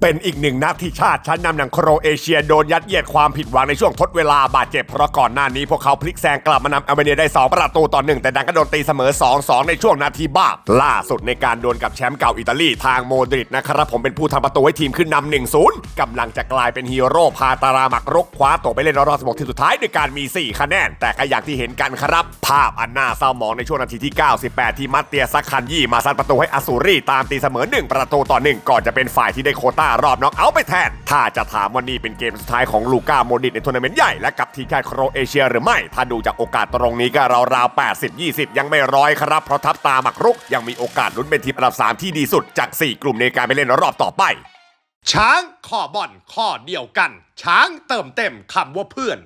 เป็นอีกหนึ่งนัดที่ชาติชั้นนำหนังโครเอเชียโดนยัดเยียดความผิดหวังในช่วงทดเวลาบาดเจ็บเพราะก่อนหน้านี้พวกเขาพลิกแซงกลับมานำอัลเบเนียได้ 2 ประตูต่อหนึ่งแต่ดันก็โดนตีเสมอ 2-2 ในช่วงนาทีบ้าปล่าสุดในการดวลกับแชมป์เก่าอิตาลีทางโมดริดนะครับผมเป็นผู้ทำประตูให้ทีมขึ้นนำ1-0กำลังจะกลายเป็นฮีโร่พาตารามักรกคว้าตัวไปเล่นรอบ16ทีมสุดท้ายด้วยการมี 4 คะแนน แต่ก็อย่างที่เห็นกันครับ ภาพอันน่าเศร้าหมองในช่วงนาทีที่ 98 ที่มัตเตียซักคันยี่มาซัดประตูให้อาซูรีตามตีเสมอ 1 ประตูต่อ 1 ก่อนจะเป็นฝ่ายที่ได้โคต้ารอบน็อกเอาไปแทน ถ้าจะถามว่านี่เป็นเกมสุดท้ายของลูก้าโมดริในทัวร์นาเมนต์ใหญ่และกับทีมชาติโครเอเชียหรือไม่ ถ้าดูจากโอกาสตรงนี้ก็ราวๆ80-20 ยังไม่ร้อยครับ เพราะทัพตาหมักรุก ยังมีโอกาสลุ้นเป็นทีมอันดับ 3 ที่ดีสุดจาก 4 กลุ่มในการไปเล่นรอบต่อไป ช้างข้อบอลข้อเดียวกัน ช้างเติมเต็มคำว่าเพื่อน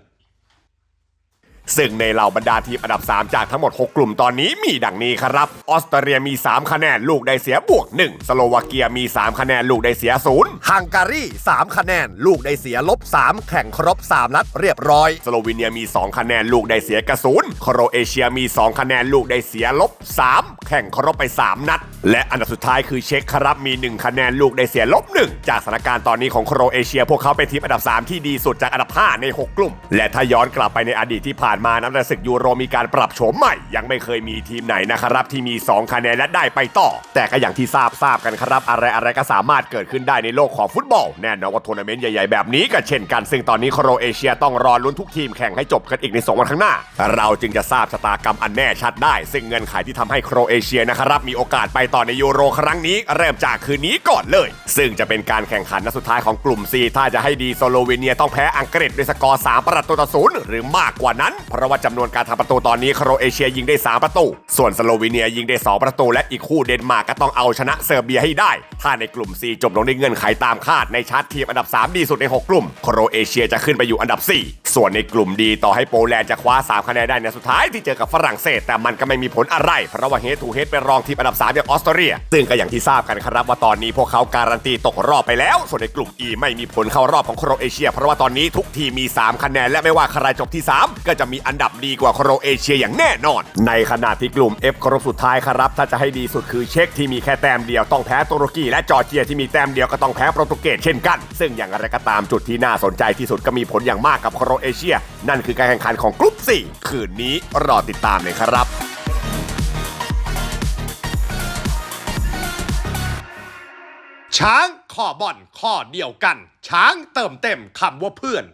ซึ่งในเหล่าบรรดาทีมอันดับ 3 จากทั้งหมด 6 กลุ่มตอนนี้มีดังนี้ครับ ออสเตรเลียมี 3 คะแนนลูกได้เสียบวก 1 สโลวาเกียมี 3 คะแนนลูกได้เสีย0ฮังการี 3 คะแนนลูกได้เสียลบ 3 แข่งครบ 3 นัดเรียบร้อย สโลวีเนียมี 2 คะแนนลูกได้เสียกระศูนย์โครเอเชียมี 2 คะแนนลูกได้เสียลบ 3 แข่งครบไป 3 นัด และอันดับสุดท้ายคือเช็คครับมี 1 คะแนนลูกได้เสียลบ1จากสถานการณ์ตอนนี้ของโครเอเชีย พวกเขาเป็นทีมอันดับ 3 ที่ดีสุดจากอันดับ 5 ใน 6 กลุ่ม และถ้าย้อนกลับไปในอดีตที่ผ่านมานับแต่ศึกยูโรมีการปรับโฉมใหม่ ยังไม่เคยมีทีมไหนนะครับที่มี 2 คะแนนและได้ไปต่อ แต่ก็อย่างที่ทราบทราบกันครับ อะไรอะไรก็สามารถเกิดขึ้นได้ในโลกของฟุตบอลแน่นอนว่าทัวร์นาเมนต์ใหญ่ๆแบบนี้ก็เช่นกันซึ่งตอนนี้โครเอเชียต้องรอลุ้นทุกทีมแข่งให้จบกันอีกใน2วันข้างหน้า เราจึงจะทราบชะตากรรมอันแน่ชัดได้ ซึ่งเงื่อนไขที่ทำให้โครเอเชียนะครับมีโอกาสไปต่อในยูโรครั้งนี้เริ่มจากคืนนี้ก่อนเลย ซึ่งจะเป็นการแข่งขันนัดสุดท้ายของกลุ่ม C ถ้าจะให้ดีโซโลวีเนียต้องแพ้อังกฤษด้วยสกอร์ 3 ประตูต่อศูนย์หรือมากกว่านั้น เพราะว่าจำนวนการทำประตูตอนนี้โครเอเชียยิงได้ 3 ประตู ส่วนสโลวีเนียยิงได้ 2 ประตู และอีกคู่เดนมาร์กก็ต้องเอาชนะเซอร์เบียให้ได้ ถ้าในกลุ่ม C จบลงด้วยเงื่อนไขตามคาดในชาร์ตทีมอันดับ 3 ดีสุดใน 6 กลุ่มโครเอเชียจะขึ้นไปอยู่อันดับ 4 ส่วนในกลุ่มดีต่อให้โปแลนด์จะคว้า 3 คะแนนได้ในสุดท้ายที่เจอกับฝรั่งเศส แต่มันก็ไม่มีผลอะไร เพราะว่าเฮดทูเฮดเป็นรองทีมอันดับ3อย่างออสเตรเลีย ซึ่งก็อย่างที่ทราบกันครับว่าตอนนี้พวกเขาการันตีตกรอบไปแล้ว ส่วนในกลุ่ม E ไม่มีผลเข้ารอบของโครเอเชีย เพราะว่าตอนนี้ทุกทีมมี3 คะแนนและไม่ว่าใครจบที่ 3 ก็จะมีอันดับดีกว่าโครเอเชียอย่างแน่นอน ในขณะที่กลุ่ม F ครบสุดท้ายครับถ้าจะให้ดีสุดคือเช็กที่มีแค่แต้มเดียวต้องแพ้ตุรกีและจอร์เจียที่มีแต้มเดียวก็ต้องแพ้โปรตุเกสเช่นกัน ซึ่งอย่างไรก็ตามจุดที่น่าสนใจที่สุดก็มีผลอย่างมากกับโครเอเชีย นั่นคือการแข่งขันของกลุ่ม4 คืนนี้รอติดตามเลยครับช้างข้อบอลข้อเดียวกัน ช้างเติมเต็มคำว่าเพื่อน